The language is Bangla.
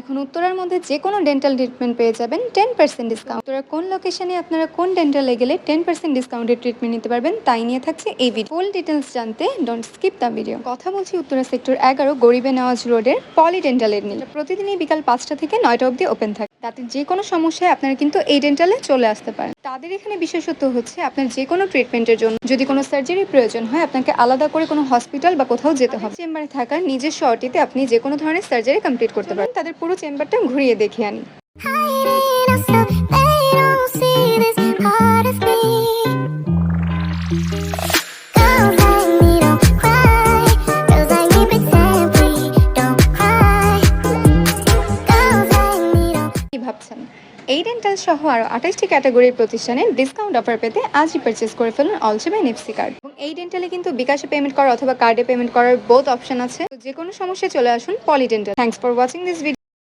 এখন উত্তরার মধ্যে যে কোনো ডেন্টাল ট্রিটমেন্ট পেয়ে যাবেন টেন পার্সেন্ট ডিসকাউন্ট উত্তরার কোন লোকেশনে আপনারা কোন ডেন্টালে গেলে টেন পার্সেন্ট ডিসকাউন্টের ট্রিটমেন্ট নিতে পারবেন, তাই নিয়ে থাকছে এই ভিডিও ফুল ডিটেলস জানতে ডোন্ট স্কিপ দ্য ভিডিও কথা বলছি উত্তরা সেক্টর এগারো, গরিবে নওয়াজ রোডের পলি ডেন্টালের নিয়ে। প্রতিদিনই বিকাল পাঁচটা থেকে নয়টা অবধি ওপেন থাকে। তাতে যে কোনো সমস্যায় আপনারা কিন্তু এই ডেন্টালে চলে আসতে পারেন। তাদের এখানে বিশেষত্ব হচ্ছে আপনার যে কোনো ট্রিটমেন্টের জন্য যদি কোনো সার্জারি প্রয়োজন হয়, আপনাকে আলাদা করে কোনো হসপিটাল বা কোথাও যেতে হবে। চেম্বারে থাকার নিজের শর্টিতে আপনি যে কোনো ধরনের সার্জারি কমপ্লিট করতে পারেন। তাদের পুরো চেম্বারটা ঘুরিয়ে দেখে আনি। ভাবছেন এই ডেন্টাল সহ আরও আঠাশটি ক্যাটাগরির প্রতিষ্ঠানে ডিসকাউন্ট অফার পেতে আজই পারচেস করে ফেলুন অলসেবাই নিপসি কার্ড এবং এই ডেন্টালে কিন্তু বিকাশে পেমেন্ট করা অথবা কার্ডে পেমেন্ট করার বোধ অপশন আছে। যে কোনো সমস্যায় চলে আসুন Polydental thanks for watching this video